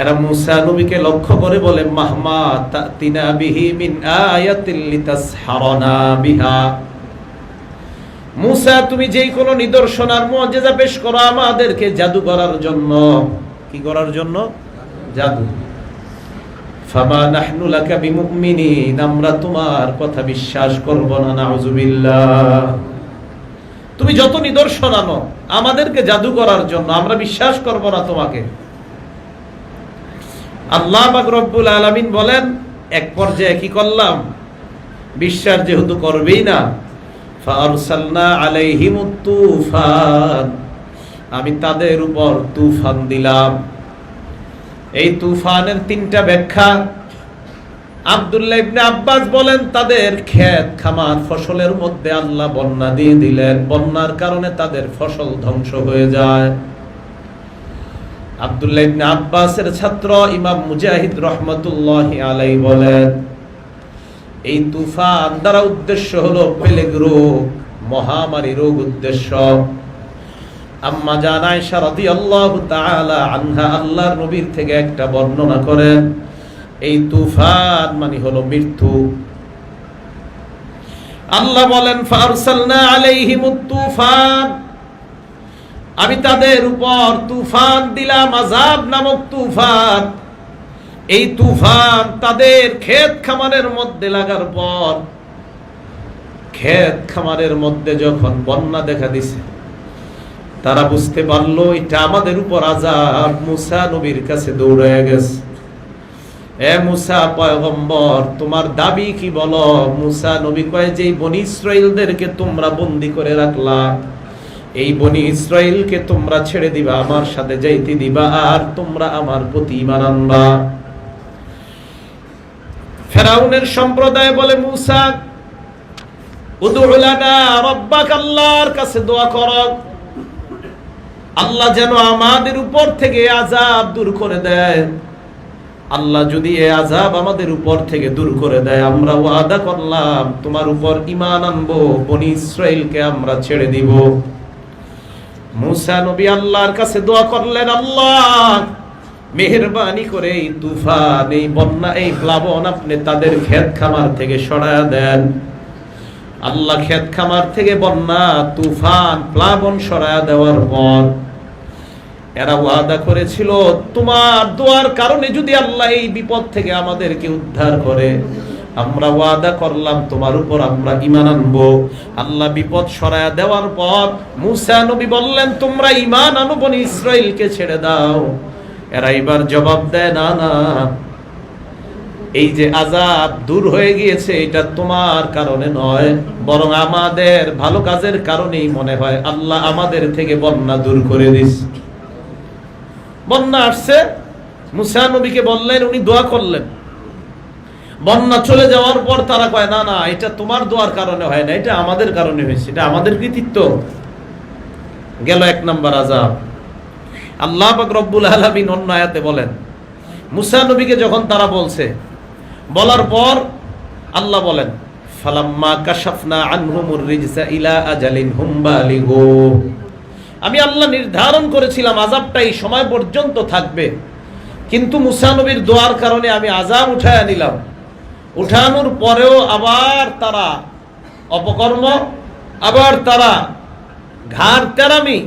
এরা মুসা নবীকে লক্ষ্য করে বলে, মাহমা তাতিনা বিহি মিন বিহা। মুসা, তুমি যেই কোনো নিদর্শন আর পেশ করো আমাদেরকে জাদু করার জন্য। কি করার জন্য? জাদু। ফামা নাহনু লাকা বিমুমিনিন, আমরা তোমার কথা বিশ্বাস করব না তুমি যত নিদর্শন আনো, আমাদেরকে জাদু করার জন্য, আমরা বিশ্বাস করব না তোমাকে। আল্লাহ রব্বুল আলামিন বলেন, এক পর্যায়ে কি করলাম? বিশ্বাস যেহেতু করবেই না তুফান। আমি তাদের উপর তুফান দিলাম। এই তুফানের তিনটা ব্যাখ্যা আব্দুল্লাহ ইবনে আব্বাস বলেন, তাদের ক্ষেত, খামার, ফসলের মধ্যে আল্লাহ বন্যা দিয়ে দিলেন। বন্যার কারণে তাদের ফসল ধ্বংস হয়ে যায়। আব্দুল্লাহ ইবনে আব্বাসের ছাত্র ইমাম মুজাহিদ রহমতুল্লাহ আলাই বলেন, এই তুফান দ্বারা উদ্দেশ্য হলো প্লেগ রোগ, মহামারী রোগ উদ্দেশ্য। আম্মা জান আয়েশা রাদিয়াল্লাহু তাআলা আনহা আল্লাহর নবীর থেকে একটা বর্ণনা করেন, এই তুফান মানে হলো মৃত্যু। আল্লাহ বলেন ফারসালনা আলাইহিমুত তুফান। আমি তাদের উপর তুফান দিলাম, আযাব নামক তুফান। এই তুফান তাদের ক্ষেত খামারের মধ্যে লাগার পর, ক্ষেত খামারের মধ্যে যখন বন্যা দেখা দিছে, তারা বুঝতে পারল, এটা আমাদের উপর আজাব মুসা নবীর কাছে দৌড়ে গেছে। এ মুসা পয়গম্বর, তোমার দাবি কি বলো? মুসা নবী কয় যে বনি তোমরা বন্দি করে রাখলা এই বনি ইসরাইলকে তোমরা ছেড়ে দিবা, আমার সাথে যাইতে দিবা, আর তোমরা আমার প্রতি ঈমান আনবা। ফেরাউনের সম্প্রদায় বলে মুসা আল্লাহর কাছে দোয়া করো। আল্লাহ যেন আমাদের উপর থেকে আজাব দূর করে দেয় আল্লাহ যদি এ আজাব আমাদের উপর থেকে দূর করে দেয়, আমরা ওয়াদা করলাম, তোমার উপর ইমান আনব, বনি ইসরাইলকে আমরা ছেড়ে দিব। মুসা নবী আল্লাহর কাছে দোয়া করলেন, আল্লাহ, মেহরবানি করে এই তুফান, এই বন্যা, এই প্লাবন আপনি তাদের ক্ষেত খামার থেকে সরায়া দেন। আল্লাহ ক্ষেত খামার থেকে বন্যা, তুফান, প্লাবন সরায়া দেওয়ার পর এরা ওয়াদা করেছিল, তোমার দোয়ার কারণে যদি আল্লাহ এই বিপদ থেকে আমাদেরকে উদ্ধার করে আমরা ওয়াদা করলাম, তোমার উপর আমরা ইমান আনব। আল্লাহ বিপদ সরায়া দেওয়ার পর মুসা নবী বললেন, তোমরা ইমান আনো, বনি ইসরাইলকে ছেড়ে দাও। এরা এবার জবাব দেয়, না না। এই যে আজাব দূর হয়ে গিয়েছে, এটা তোমার কারণে নয়, বরং আমাদের ভালো কাজের কারণেই মনে হয়। আল্লাহ আমাদের থেকে বন্যা দূর করে দিস। বন্যা আসছে, মুসা নবীকে বললেন, উনি দোয়া করলেন। বন্যা চলে যাওয়ার পর তারা কয়, না না, এটা তোমার দোয়ার কারণে হয় না, এটা আমাদের কারণে হয়েছে, এটা আমাদের কৃতিত্ব। গেল এক নম্বর আজাব আল্লাহ রব্বুল আলামিন অন্য আয়াতে বলেন, মুসা নবীকে যখন তারা বলছে, বলার পর আল্লাহ বলেন, ফালাম্মা আমি আল্লাহ নির্ধারণ করেছিলাম আজাবটা এই সময় পর্যন্ত থাকবে। কিন্তু মুসা নবীর দোয়ার কারণে আমি আজাব উঠায় নিলাম। উঠানোর পরেও আবার তারা অপকর্ম, আবার তারা ঘাড় তেরামি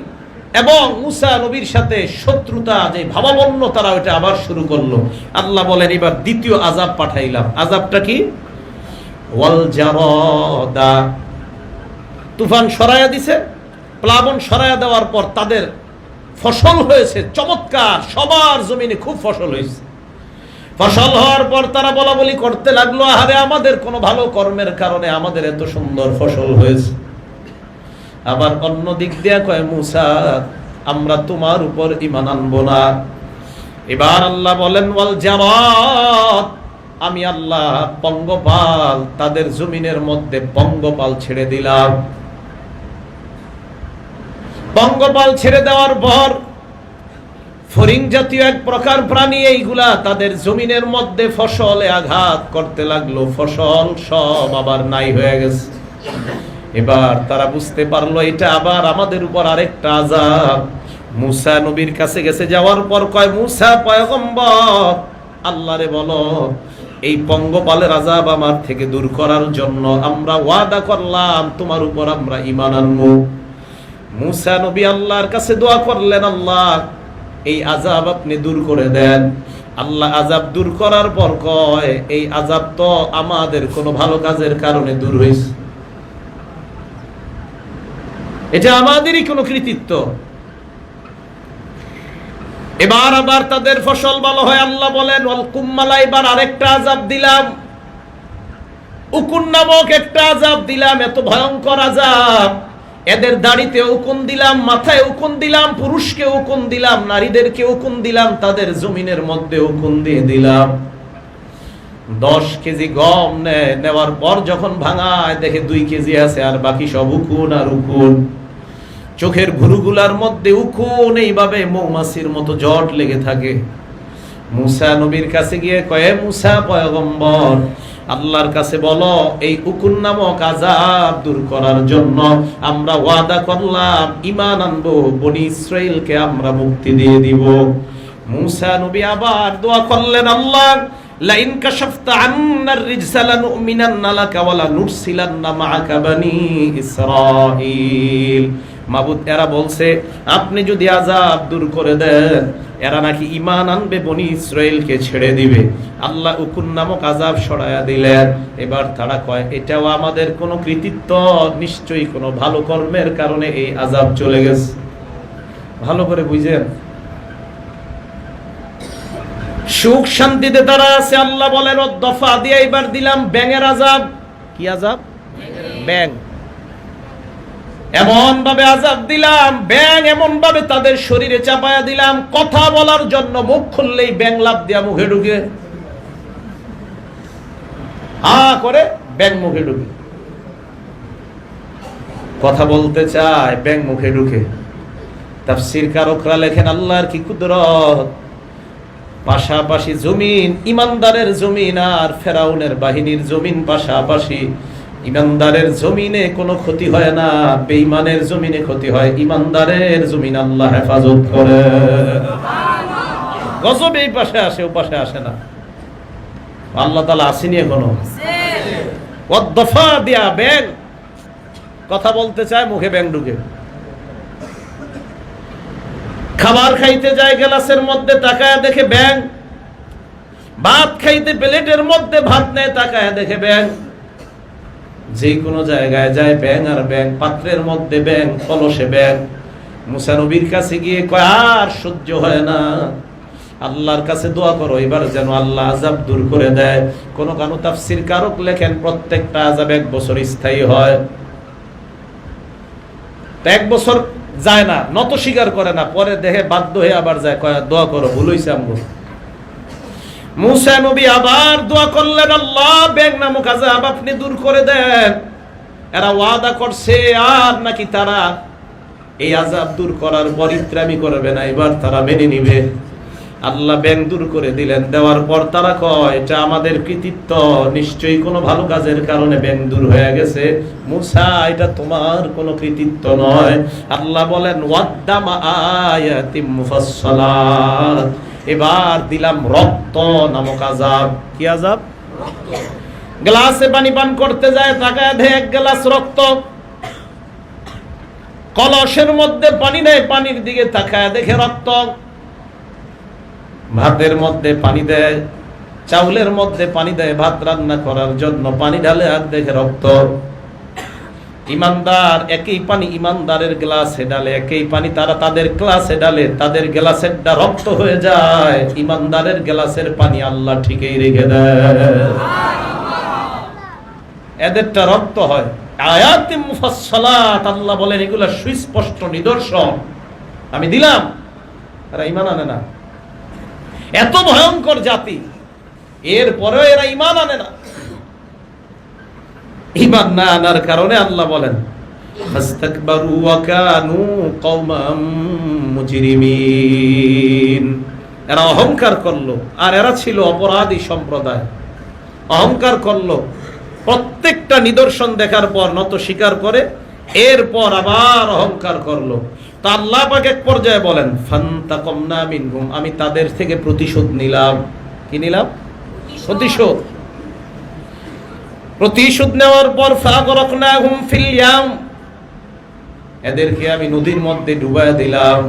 এবং মুসা নবীর সাথে শত্রুতা, যে ভাবাবন্য তারা ওইটা আবার শুরু করল। আল্লাহ বলেন, এবার দ্বিতীয় আজাব পাঠাইলাম। আজাবটা কি? তুফান সরাইয়া দিছে। প্লাবন সরাইয়া দেওয়ার পর তাদের ফসল হয়েছে। চমৎকার! সবার জমিনে খুব ফসল হয়েছে। ফসল হওয়ার পর তারা বলা বলি করতে লাগল, আহারে আমাদের কোনো ভালো কর্মের কারণে আমাদের এত সুন্দর ফসল হয়েছে। আবার অন্য দিক দিয়ে কয়, মুসা, আমরা তোমার উপর ইমান আনব না। এবার আল্লাহ বলেন বল জামাত, আমি আল্লাহ পঙ্গপাল, তাদের জমিনের মধ্যে পঙ্গপাল ছেড়ে দিলাম। পঙ্গপাল ছেড়ে দেওয়ার পর ফরিং জাতীয় এক প্রকার প্রাণী এইগুলা তাদের জমিনের মধ্যে ফসলে আঘাত করতে লাগল। ফসল সব আবার নাই হয়ে গেছে। এবার তারা বুঝতে পারল, এটা আবার আমাদের উপর আরেকটা আজাব মুসা নবীর কাছে গেছে যাওয়ার পর কয়, মুসা পয়গম্বর আল্লাহরে বলো, এই পঙ্গপালের আজাব আমার থেকে দূর করার জন্য আমরা ওয়াদা করলাম, তোমার উপর আমরা ইমান আনব। মুসা নবী আল্লাহর কাছে দোয়া করলেন, আল্লাহ এই আজাব আপনি দূর করে দেন। আল্লাহ আজাব দূর করার পর কয়, এই আজাব তো আমাদের কোনো ভালো কাজের কারণে দূর হয়েছে এটা আমাদেরই কোনো কৃতিত্ব। এবার আবার তাদের ফসল ভালো হয়, আল্লাহ বলেন, ওয়াল কুম্মালা এবার আরেকটা আজাব দিলাম। উকুন নামক একটা আজাব দিলাম, এত ভয়ঙ্কর আজাব এদের দাড়িতে উকুন দিলাম, মাথায় উকুন দিলাম, পুরুষকে উকুন দিলাম, নারীদেরকে উকুন দিলাম, তাদের জমিনের মধ্যে উকুন দিয়ে দিলাম। দশ কেজি গম নেওয়ার পর যখন ভাঙায়, দেখে দুই কেজি আছে, আর বাকি সব উকুন আর উকুন। চোখের ভুরুগুলার মধ্যে উকুন, এইভাবে মৌমাছির মতো জট লেগে থাকে। মুসা নবীর কাছে গিয়ে কয়ে, মুসা পয়গম্বর আল্লাহর কাছে বলো, এই উকুন নামক আজাব দূর করার জন্য আমরা ওয়াদা করলাম ইমান আনব, বনি ইসরাইলকে আমরা মুক্তি দিয়ে দিব। মুসা নবী আবার দোয়া করলেন, আল্লাহ, লাইন কাশাফতা আন্নার রিজসা লানুমিনান্না লাকা ওয়া লানুরসিলান্না মাআকা বানি ইসরাঈল। মাবুদ এরা বলছে, আপনি যদি আজাব দূর করে দেন এরা নাকি ইমান আনবে, বনি ইসরায়েলকে ছেড়ে দিবে। আল্লাহ উকুন নামক আজাব সরায়া দিলেন। এবার তারা কয়, এটাও আমাদের কোনো কৃতিত্ব, নিশ্চয়ই কোনো ভালো কর্মের কারণে এই আজাব চলে গেছে। ভালো করে বুঝেন। সুখ শান্তিতে তারা আছে, আল্লাহ বলেন দফা দিয়ে এবার দিলাম ব্যাঙের আজাব কি আজাব ব্যাং এমন ভাবে আজাব দিলাম ব্যাং এমন ভাবে তাদের শরীরে চাপায়া দিলাম, কথা বলার জন্য মুখ খুললেই ব্যাং লাভ দিয়া মুখে ঢুকে। হা করে ব্যাং মুখে ঢুকে। কথা বলতে চায় ব্যাং মুখে ঢুকে। তাফসীর কারকরা লেখেন, আল্লাহর কি কুদরত? পাশাপাশি জমিন, ইমানদারের জমিন আর ফেরাউনের বাহিনীর জমিন পাশাপাশি ইমানদারের জমিনে কোনো ক্ষতি হয় না বেঈমানের জমিনে ক্ষতি হয় ইমানদারের জমিন আল্লাহ হেফাজত করে। গজব এই পাশে আসে ও পাশে আসে না। আল্লাহ তালা আসেনি এখনও। দফা দিয়া ব্যাং। কথা বলতে চায় মুখে ব্যাং ঢুকে। খাবার খাইতে যায় গ্লাসের মধ্যে তাকায় দেখে ব্যাং। ভাত খাইতে প্লেটের মধ্যে ভাত নেয় তাকায় দেখে ব্যাং। যে কোনো জায়গায় যায় ব্যাং আর ব্যাং পাত্রের মধ্যে ব্যাং কলসে ব্যাং মুসানবীর কাছে গিয়ে কয়, আর সহ্য হয় না। আল্লাহর কাছে দোয়া করো, এবার যেন আল্লাহ আজাব দূর করে দেয়। কোনো কানু তাফসির কারক লেখেন, প্রত্যেকটা আজাব এক বছর স্থায়ী হয়। এক বছর যায় না, নত স্বীকার করে না, পরে দেহে বাধ্য হয়ে আবার যায় দোয়া করো, ভুল হইছে আমগো মুসা নবী আবার দোয়া করলেন, আল্লাহ ব্যাং নামক আজাব আপনি দূর করে দেন। এরা ওয়াদা করছে, আর নাকি তারা এই আজাব দূর করার পরিত্রামি করবে না, এবার তারা মেনে নিবে। আল্লাহ ব্যাং দূর করে দিলেন, দেওয়ার পর তারা কয়, এটা আমাদের কৃতিত্ব, নিশ্চয়ই কোনো ভালো কাজের কারণে ব্যাং দূর হয়ে গেছে। মুসা, এটা তোমার কোনো কৃতিত্ব নয়। আল্লাহ বলেন, ওয়াদ্দামা আয়াতিম মুফাসসালাত। এবার দিলাম রক্ত নামক আজাব। কি আজাব? গ্লাসে পানি পান করতে যায়, তাকায় দেয় এক গ্লাস রক্ত। কলসের মধ্যে পানি নেয় পানির দিকে তাকায় দেখে রক্ত। ভাতের মধ্যে পানি দেয়, চাউলের মধ্যে পানি দেয়, ভাত রান্না করার জন্য পানি ঢালে আর দেখে রক্ত। ইমানদার, একই পানি ইমানদারের গ্লাসে ডালে, একই পানি তারা তাদের গ্লাসে ডালে, তাদের গ্লাসেরটা রক্ত হয়ে যায়। ইমানদারের গ্লাসের পানি আল্লাহ ঠিকই রেখে দেয়। এদেরটা রক্ত হয়। আয়াতে মুফাসসালাত, আল্লাহ বলেন, এগুলা সুস্পষ্ট নিদর্শন। আমি দিলাম। এরা ইমান আনে না। এত ভয়ঙ্কর জাতি। এরপরেও এরা ইমান আনে না। ইমান না আনার কারণে আল্লাহ বলেন এরা অহংকার করল, আর এরা ছিল অপরাধী সম্প্রদায়। অহংকার করল, প্রত্যেকটা নিদর্শন দেখার পর নত স্বীকার করে, এরপর আবার অহংকার করল। তা আল্লাহ এক পর্যায়ে বলেন, ফান্তাকামনা মিনহুম, আমি তাদের থেকে প্রতিশোধ নিলাম। কি নিলাম? প্রতিশোধ। প্রতিশোধ নেওয়ার পর ফাগরাকনাহুম হুম ইয়াম। এদেরকে আমি নদীর মধ্যে ডুবায় দিলাম।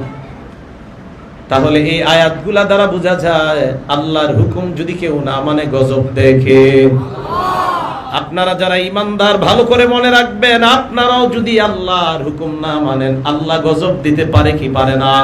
তাহলে এই আয়াতগুলা দ্বারা বোঝা যায়, আল্লাহর হুকুম যদি কেউ না মানে গজব দেখে। আপনারা যারা ইমানদার ভালো করে মনে রাখবেন, আপনারাও যদি আল্লাহর হুকুম না মানেন, আল্লাহ গজব দিতে পারে কি পারে না?